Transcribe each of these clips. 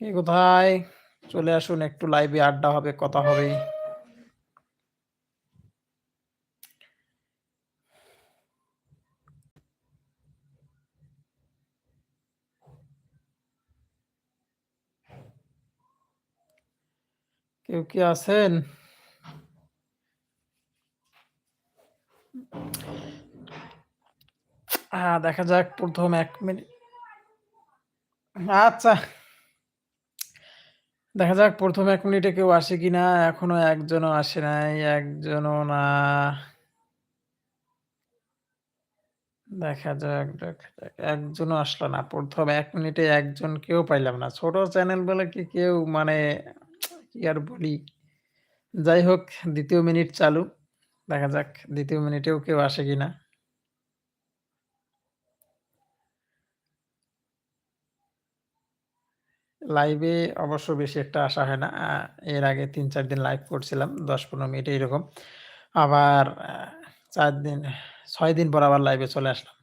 কে কোথায় চলে আসুন একটু লাইভে আড্ডা হবে কথা হবে কেউ কি আছেন? হ্যাঁ দেখা যাক প্রথম এক মিনিট। আচ্ছা। দেখা যাক প্রথম এক মিনিটে কেউ আসে কিনা। এখনও একজনও আসে নাই, একজনও না। দেখা যাক দেখা যাক একজনও আসলো না। প্রথম এক মিনিটে একজন কেউ পাইলাম না। ছোট চ্যানেল বলে কি কেউ মানে কি আর বলি। যাই হোক, দ্বিতীয় মিনিট চালু। দেখা যাক, দ্বিতীয় মিনিটেও কেউ আসে কিনা। লাইভে অবশ্য বেশি একটা আসা হয় না। এর আগে তিন, চার দিন লাইভ করছিলাম, দশ, পনেরো মিনিট এইরকম আবার চার দিন, ছয় দিন পর আবার লাইভে চলে আসলাম।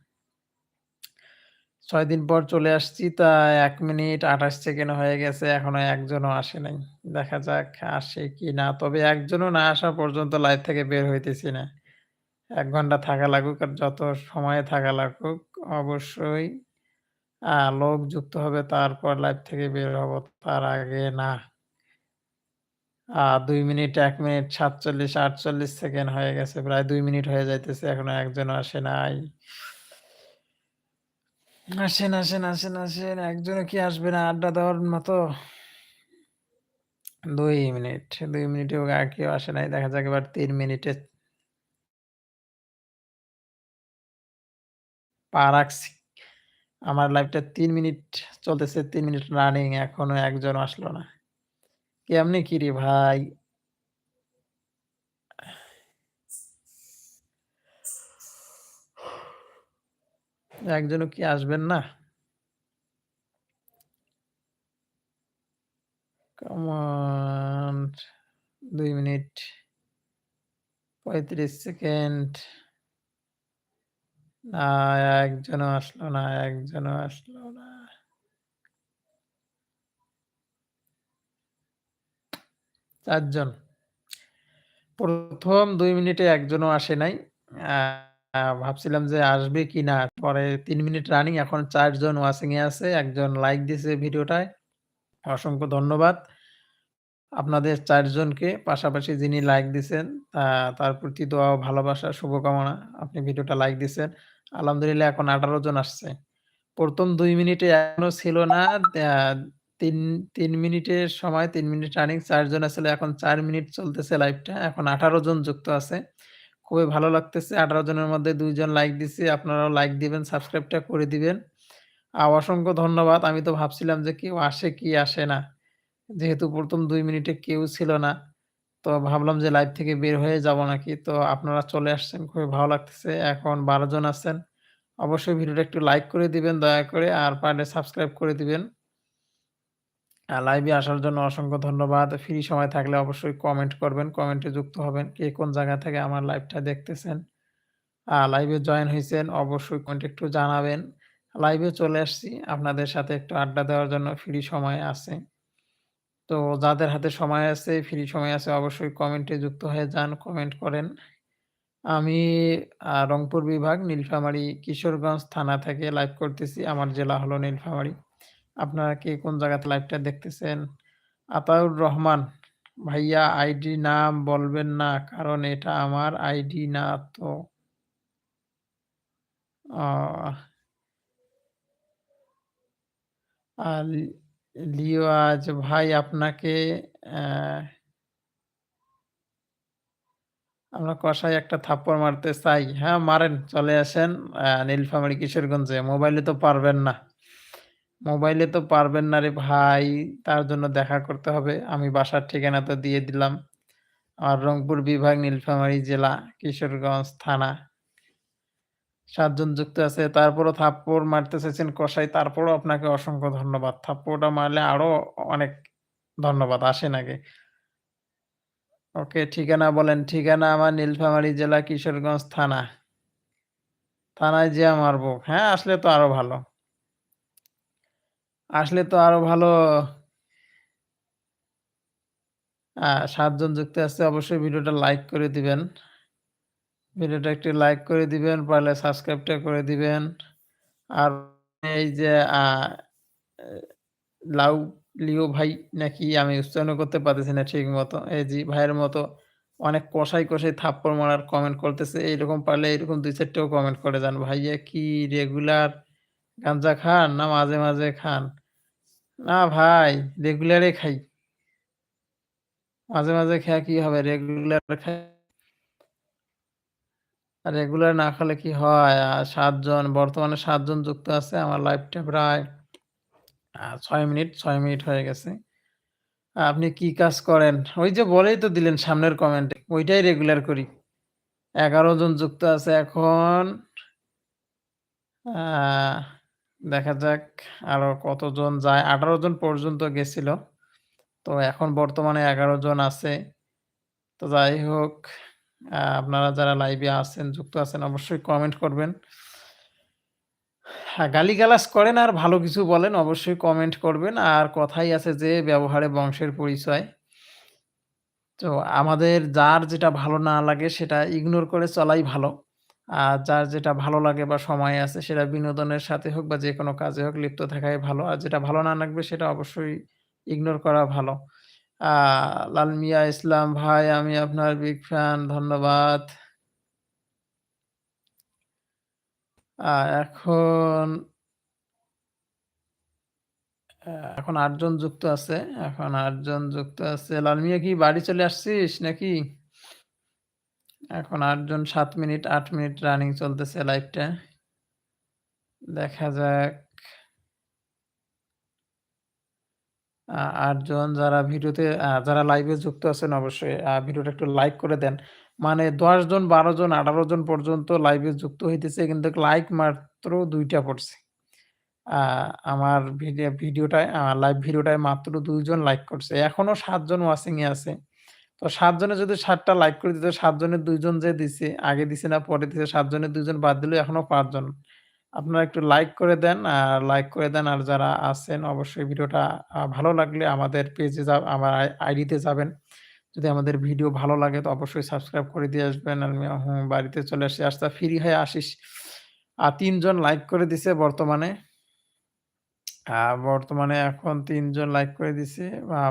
ছয় দিন পর চলে আসছি তা এক মিনিট আঠাশ সেকেন্ড হয়ে গেছে, এখনও একজনও আসে নাই। দেখা যাক আসে কি না, তবে একজনও না আসা পর্যন্ত লাইভ থেকে বের হইতেছি না। এক ঘণ্টা থাকা লাগুক আর যত সময়ে থাকা লাগুক, অবশ্যই লোক যুক্ত হবে, তারপর লাইভ থেকে বের হব, তার আগে না। দুই মিনিট, এক মিনিট, সাতচল্লিশ, আটচল্লিশ সেকেন্ড হয়ে গেছে, প্রায় দুই মিনিট হয়ে যাইতেছে, এখনও একজনও আসে নাই। আসেন আসেন আসেন আসেন, একজনও কি আসবে না, আড্ডা দেওয়ার মতো? দুই মিনিট, দুই মিনিটেও আর কেউ আসে নাই, দেখা যাক এবার তিন মিনিটে। পা রাখছি আমার লাইভটা তিন মিনিট চলতেছে, তিন মিনিট রানিং এখনও একজন আসলো না। কেমনি কি রে ভাই? একজনও কি আসবেন না? কমান দুই মিনিট পঁয়ত্রিশ সেকেন্ড না একজনও আসলো না একজনও আসলো না। চারজন। প্রথম দুই মিনিটে একজনও আসে নাই। ভাবছিলাম যে আসবে কি না। পরে তিন মিনিট রানিং, এখন চারজন ওয়াচিং এ আছে, একজন লাইক দিয়েছে ভিডিওটায়। অসংখ্য ধন্যবাদ। আপনাদের চারজনকে, পাশাপাশি যিনি লাইক দিছেন তার প্রতি দোয়া ভালোবাসা, শুভকামনা। আপনি ভিডিওটা লাইক দিছেন আলহামদুলিল্লাহ এখন আঠারো জন আসছে। প্রথম দুই মিনিটে এখনও ছিল না তিন তিন মিনিটের সময়, তিন মিনিট রানিং চারজন আসলে এখন চার মিনিট চলতেছে লাইভটা এখন আঠারো জন যুক্ত আছে। খুবই ভালো লাগতেছে, আঠারো জনের মধ্যে দুইজন লাইক দিছে, আপনারাও লাইক দিবেন সাবস্ক্রাইবটা করে দিবেন। আর অসংখ্য ধন্যবাদ, আমি তো ভাবছিলাম যে কেউ আসে কি আসে না, যেহেতু প্রথম দুই মিনিটে কেউ ছিল না। তো ভাবলাম যে লাইভ থেকে বের হয়ে যাব নাকি। তো আপনারা চলে আসছেন, খুবই ভালো লাগতেছে। এখন বারো জন আছেন। অবশ্যই ভিডিওটা একটু লাইক করে দিবেন দয়া করে, আর পারলে সাবস্ক্রাইব করে দিবেন। আর লাইভে আসার জন্য অসংখ্য ধন্যবাদ। ফ্রি সময় থাকলে অবশ্যই কমেন্ট করবেন। কমেন্টে যুক্ত হবেন কে কোন জায়গা থেকে আমার লাইভটা দেখতেছেন। আর লাইভে জয়েন হয়েছেন, অবশ্যই কমেন্ট একটু জানাবেন। লাইভে চলে আসছি। আপনাদের সাথে একটু আড্ডা দেওয়ার জন্য ফ্রি সময় আছে। তো যাদের হাতে সময় আছে ফ্রি সময় আছে অবশ্যই কমেন্টে যুক্ত হয়ে যান কমেন্ট করেন। আমি রংপুর বিভাগ নীলফামারী কিশোরগঞ্জ থানা থেকে লাইভ করতেছি আমার জেলা হলো নীলফামারী। আপনারা কে কোন জায়গাতে লাইভটা দেখতেছেন? আতাউর রহমান ভাইয়া আইডি নাম বলবেন না কারণ এটা আমার আইডি না তো। আহ, লিও আজ ভাই আপনাকে আহ, আমরা কষাই একটা থাপ্পড় মারতে চাই। হ্যাঁ মারেন চলে আসেন আহ, নীলফামারী কিশোরগঞ্জে। মোবাইলে তো পারবেন না। মোবাইলে তো পারবেন না রে ভাই তার জন্য দেখা করতে হবে। আমি বাসার ঠিকানা তো দিয়ে দিলাম। আর রংপুর বিভাগ নীলফামারী জেলা কিশোরগঞ্জ থানা। সাতজন যুক্ত আছে তারপরও থাপ্পড় মারতে চাইছেন কষাই তারপরও আপনাকে অসংখ্য ধন্যবাদ থাপ্পড়টা মারলে আরও অনেক ধন্যবাদ আসেন আগে ওকে ঠিকানা বলেন ঠিকানা আমার নীলফামারী জেলা কিশোরগঞ্জ থানা থানায় যেয়ে মারবো। হ্যাঁ, আসলে তো আরও ভালো। আসলে তো আরও ভালো। আ ৭ জন যুক্ত আছে অবশ্যই ভিডিওটা লাইক করে দিবেন। ভিডিওটা একটু লাইক করে দিবেন, পারলে সাবস্ক্রাইবটা করে দিবেন। আর এই যে লাউ লিও ভাই নাকি আমি উচ্চারণ করতে পারতেছি না ঠিক মতো। এই জি ভাইয়ের মতো অনেক কষাই, কষাই থাপ্পড় মারার কমেন্ট করতেছে। এইরকম পারলে এরকম দুই চারটেও কমেন্ট করে যান। ভাইয়া কি রেগুলার গাঞ্জা খান না মাঝে, মাঝে খান? না ভাই রেগুলারই খাই। মাঝে, মাঝে খেয়া কি হবে? রেগুলার খাই রেগুলার না খেলে কি হয়? আ ৭ জন বর্তমানে সাতজন যুক্ত আছে। আমার লাইভটা প্রায় ৬ মিনিট, ছয় মিনিট হয়ে গেছে। আপনি কি কাজ করেন? ওই যে বলেই তো দিলেন সামনের কমেন্টে। ওইটাই রেগুলার করি। ১১ জন যুক্ত আছে এখন। দেখা যাক আরও কতজন যায়। ১৮ জন পর্যন্ত গেছিল। তো এখন বর্তমানে ১১ জন আছে। তো যাই হোক আপনারা যারা লাইভে আছেন, যুক্ত আছেন অবশ্যই কমেন্ট করবেন। হ্যাঁ, গালিগালাজ করেন আর ভালো কিছু বলেন অবশ্যই কমেন্ট করবেন। আর কথাই আছে যে ব্যবহারে বংশের পরিচয়। তো আমাদের যার যেটা ভালো না লাগে সেটা ইগনোর করে চলাই ভালো। আর যার যেটা ভালো লাগে বা সময় আছে সেটা বিনোদনের সাথে হোক বা যেকোনো কাজে হোক লিপ্ত থাকাই ভালো। আর যেটা ভালো না লাগবে সেটা অবশ্যই ইগনোর করা ভালো। আ লাল মিয়া ইসলাম ভাই আমি আপনার বিগ ফ্যান ধন্যবাদ। এখন এখন ৮ জন যুক্ত আছে। এখন আটজন যুক্ত আছে। লালমিয়া কি বাড়ি চলে আসছিস নাকি? এখন আটজন সাত মিনিট, আট মিনিট রানিং চলতেছে লাইভটা। দেখা যাক। আ ৮ জন যারা ভিডিওতে যারা লাইভে যুক্ত আছেন অবশ্যই ভিডিওটা একটু লাইক করে দেন। মানে ১০ জন, ১২ জন, ১৮ জন পর্যন্ত লাইভে যুক্ত হইতেছে কিন্তু লাইক মাত্র ২ টা পড়ছে। আমার ভিডিও ভিডিওটায় লাইভ ভিডিওটায় মাত্র ২ জন লাইক করছে। এখনও ৭ জন ওয়াচিং এ আছে। তো ৭ জনে যদি ৭ টা লাইক করে দিত ৭ জনের ২ জন যে দিছে, আগে দিছে না পরে দিছে ৭ জনের ২ জন বাদ দিলেও এখনও ৫ জন। আপনারা একটু লাইক করে দেন, আর লাইক করে দেন আর যারা আছেন অবশ্যই ভিডিওটা ভালো লাগলে আমাদের পেজে যা আমার আইডিতে যাবেন। যদি আমাদের ভিডিও ভালো লাগে তো অবশ্যই সাবস্ক্রাইব করে দিয়ে আসবেন। আমি বাড়িতে চলে আসি। আচ্ছা ফ্রি হয়ে আসিস। আর তিনজন লাইক করে দিছে বর্তমানে। বর্তমানে এখন তিনজন লাইক করে দিছে।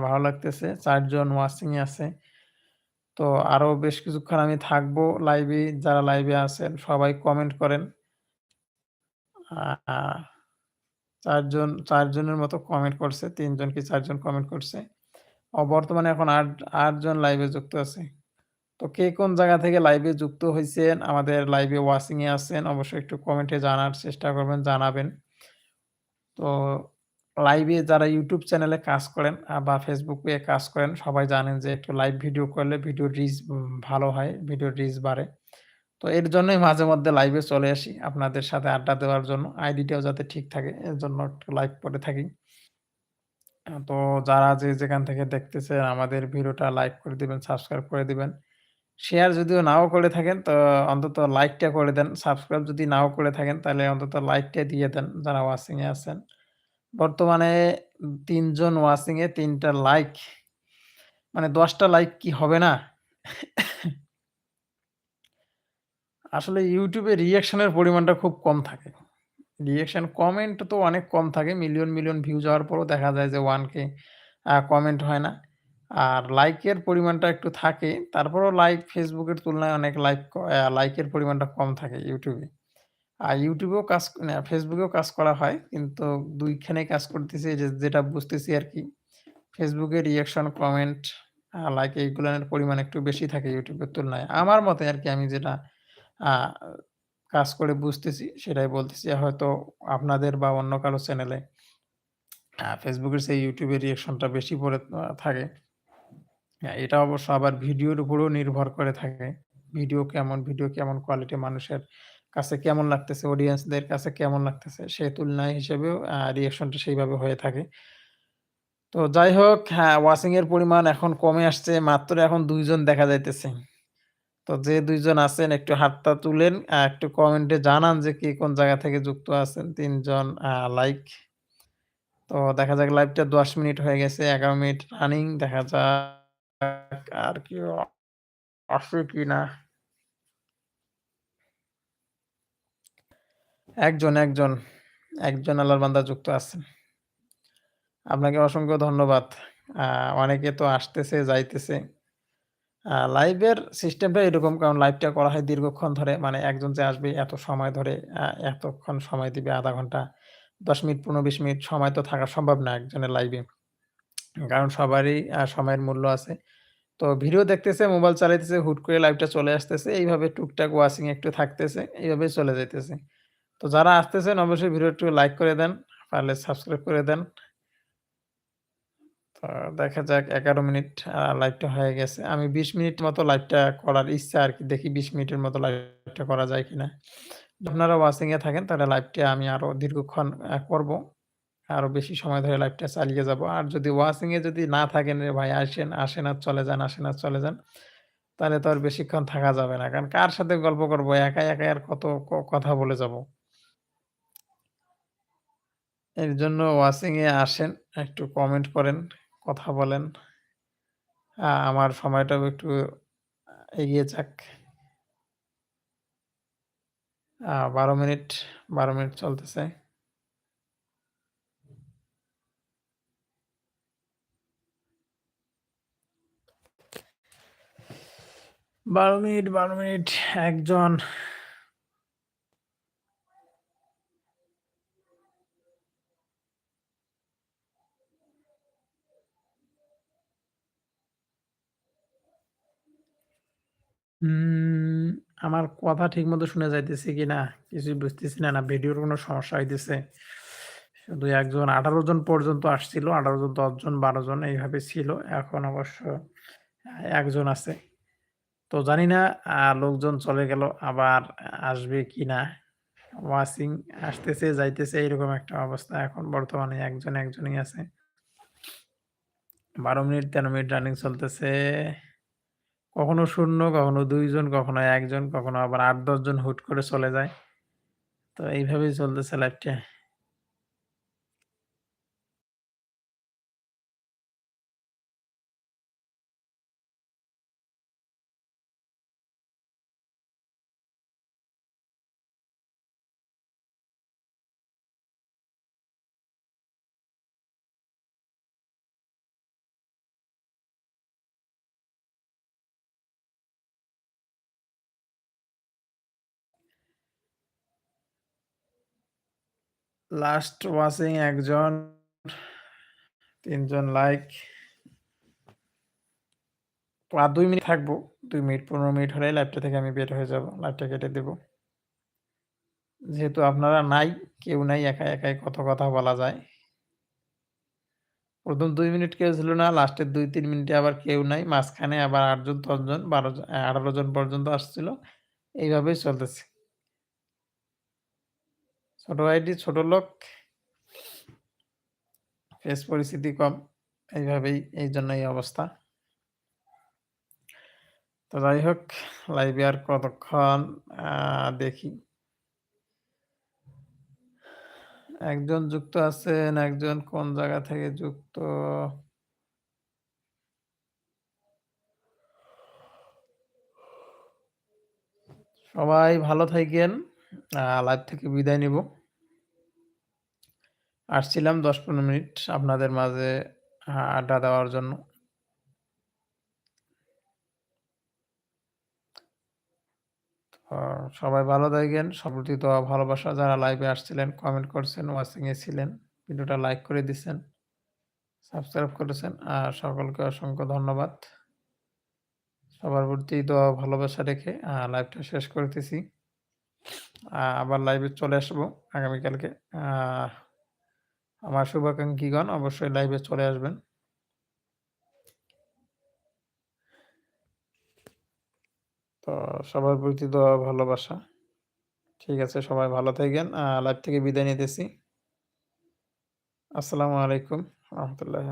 ভালো লাগতেছে। ৪ জন ওয়াচিং এ আছে। তো আরও বেশ কিছুক্ষণ আমি থাকব লাইভে। যারা লাইভে আছেন সবাই কমেন্ট করেন। আ আ ৪ জন ৪ জনের মতো কমেন্ট করছে। তিনজন কি চারজন কমেন্ট করছে। বর্তমানে এখন আট আটজন লাইভে যুক্ত আছে। তো কে কোন জায়গা থেকে লাইভে যুক্ত হয়েছেন আমাদের লাইভে ওয়াচিং এ আছেন অবশ্যই একটু কমেন্টে জানার চেষ্টা করবেন, জানাবেন। তো লাইভে যারা ইউটিউব চ্যানেলে কাজ করেন বা এ কাজ করেন সবাই জানেন যে একটু লাইভ ভিডিও করলে ভিডিও রিচ ভালো হয়, ভিডিও রিচ বাড়ে। তো এর জন্যই মাঝে মধ্যে লাইভে চলে আসি আপনাদের সাথে আড্ডা দেওয়ার জন্য। আইডিটাও যাতে ঠিক থাকে এর জন্য একটু লাইভ করে থাকি। তো যারা যে যেখান থেকে দেখতেছেন আমাদের ভিডিওটা লাইক করে দিবেন, সাবস্ক্রাইব করে দিবেন। শেয়ার যদিও নাও করে থাকেন তো অন্তত লাইকটা করে দেন। সাবস্ক্রাইব যদি নাও করে থাকেন তাহলে অন্তত লাইকটা দিয়ে দেন যারা ওয়াচিং এ আছেন। বর্তমানে ৩ জন ওয়াচিং এ ৩ টা লাইক। মানে দশটা লাইক কি হবে না? আসলে ইউটিউবে এর পরিমাণটা খুব কম থাকে। রিঅ্যাকশন কমেন্ট তো অনেক কম থাকে। মিলিয়ন, মিলিয়ন ভিউ যাওয়ার পরও দেখা যায় যে ওয়ানকে কমেন্ট হয় না। আর লাইকের পরিমাণটা একটু থাকে। তারপরেও লাইক ফেসবুকের তুলনায় অনেক লাইক লাইকের পরিমাণটা কম থাকে ইউটিউবে আর ইউটিউবেও কাজ ফেসবুকেও কাজ করা হয়। কিন্তু ২ খানেই কাজ করতেছি যে যেটা বুঝতেছি আর কি ফেসবুকে রিঅ্যাকশন, কমেন্ট, লাইক এইগুলানের পরিমাণ একটু বেশি থাকে ইউটিউবের তুলনায়। আমার মতে আর কি আমি যেটা কাজ করে বুঝতেছি সেটাই বলতেছি। হয়তো আপনাদের বা অন্য কারও চ্যানেলে চেয়ে YouTube এর রিঅ্যাকশনটা বেশি পড়ে থাকে। হ্যাঁ, এটা অবশ্য আবার ভিডিওর উপরেও নির্ভর করে থাকে। ভিডিও কেমন, ভিডিও কেমন কোয়ালিটি মানুষের কাছে কেমন লাগতেছে, অডিয়েন্সদের কাছে কেমন লাগতেছে সে তুলনায় হিসেবেও আ রিঅ্যাকশনটা সেইভাবে হয়ে থাকে। তো যাই হোক হ্যাঁ, ওয়াচিং এর পরিমাণ এখন কমে আসছে। মাত্র এখন ২ জন দেখা যাইতেছে। তো যে দুইজন আছেন একটু হাতটা তুলেন, একটু কমেন্টে জানান যে কে কোন জায়গা থেকে যুক্ত আছেন। ৩ জন লাইক। তো দেখা যাক লাইভটা ১০ মিনিট হয়ে গেছে। ১১ মিনিট রানিং দেখা যাক আর কেউ আসে কি না একজন, একজন, একজন আল্লাহর বান্দা যুক্ত আছেন। আপনাকে অসংখ্য ধন্যবাদ। অনেকে তো আসতেছে, যাইতেছে। লাইভের সিস্টেমটা এরকম কারণ লাইভটা করা হয় দীর্ঘক্ষণ ধরে। মানে একজন যে আসবে এত সময় ধরে এতক্ষণ সময় দিবে আধা ঘণ্টা, ১০ মিনিট, ১৫-২০ মিনিট সময় তো থাকা সম্ভব না একজনের লাইভে। কারণ সবারই সময়ের মূল্য আছে। তো ভিডিও দেখতেছে, মোবাইল চালাইতেছে, হুট করে লাইভটা চলে আসতেছে। এইভাবে টুকটাক ওয়াচিং একটু থাকতেছে। এইভাবেই চলে যাইতেছে। তো যারা আসতেছেন অবশ্যই ভিডিও একটু লাইক করে দেন। পারলে সাবস্ক্রাইব করে দেন। দেখা যাক ১১ মিনিট লাইভটা হয়ে গেছে। আমি ২০ মিনিট মতো লাইভটা করার ইচ্ছা আর কি দেখি ২০ মিনিটের মতো লাইভটা করা যায় কিনা। আপনারা ওয়াচিং এ থাকেন তাহলে লাইভটা আমি আরও দীর্ঘক্ষণ করব। আরও বেশি সময় ধরে লাইভটা চালিয়ে যাব। আর যদি ওয়াচিং এ যদি না থাকেন, "রে ভাই আসেন, আসেন আর চলে যান, আসেন আর চলে যান।" তাহলে তো আর বেশিক্ষণ থাকা যাবে না। কারণ কার সাথে গল্প করব? একাই, একাই আর কত কথা বলে যাব। এর জন্য ওয়াচিং এ আসেন, একটু কমেন্ট করেন, কথা বলেন। আমার সময়টাও একটু এগিয়ে যাক। বারো মিনিট, ১২ মিনিট চলতেছে। ১২ মিনিট, ১২ মিনিট একজন। আমার কথা ঠিক মতো শুনে যাইতেছে কিনা কিছুই বুঝতেছি না, না ভিডিওর কোনো সমস্যা হইতেছে। শুধু একজন ১৮ জন পর্যন্ত আসছিল। ১৮ জন, ১০ জন, ১২ জন এইভাবে ছিল। এখন অবশ্য একজন আছে। তো জানি না লোকজন চলে গেল আবার আসবে কিনা? ওয়াচিং আসতেছে, যাইতেছে এরকম একটা অবস্থা এখন বর্তমানে একজন, একজনই আছে। ১২ মিনিট, ১৩ মিনিট রানিং চলতেছে। কখনো শূন্য, কখনো দুইজন কখনো ১ জন, কখনো আবার ৮-১০ জন হুট করে চলে যায়। তো এইভাবেই চলতেছে লাইভটা। লাস্ট ওয়াচিং একজন। তিনজন লাইক। আর ২ মিনিট থাকব। দুই মিনিট ১৫ মিনিট হলেই লাইভটা থেকে আমি বের হয়ে যাব। লাইভটা কেটে দেব। যেহেতু আপনারা নাই, কেউ নাই একা, একাই কত কথা বলা যায়। ১ম ২ মিনিট কেউ ছিল না। লাস্টের ২-৩ মিনিটে আবার কেউ নাই। মাঝখানে আবার আটজন দশজন বারো জন, ১২ জন, আ ১৮ জন পর্যন্ত আসছিল। এইভাবেই চলতেছে। ছোট আইডি, ছোট লোক। ফেস পরিস্থিতি কম। এইভাবেই এইজন্য এই অবস্থা। তো যাই হোক লাইভে আর কতক্ষণ দেখি। একজন যুক্ত আছেন, একজন কোন জায়গা থেকে যুক্ত? সবাই ভালো থাইকেন। আ লাইভ থেকে বিদায় নিব। আসছিলাম দশ পনেরো মিনিট আপনাদের মাঝে আড্ডা দেওয়ার জন্য। সবাই ভালো থাইকেন। সবার প্রতি দোয়া ভালোবাসা। যারা লাইভে আসছিলেন, কমেন্ট করছেন, ওয়াচিং এ ছিলেন, ভিডিওটা লাইক করে দিছেন। সাবস্ক্রাইব করেছেন। আর সকলকে অসংখ্য ধন্যবাদ। সবার প্রতি দোয়া ভালোবাসা রেখে লাইভটা শেষ করতেছি। আবার লাইভে চলে আসব আগামীকালকে। আমার শুভাকাঙ্ক্ষীগণ অবশ্যই লাইভে চলে আসবেন। তো সবার প্রতি দোয়া, ভালোবাসা। ঠিক আছে, সবাই ভালো থাকেন লাইভ থেকে বিদায় নিতেছি। আসসালামু আলাইকুম রাহমাতুল্লাহি।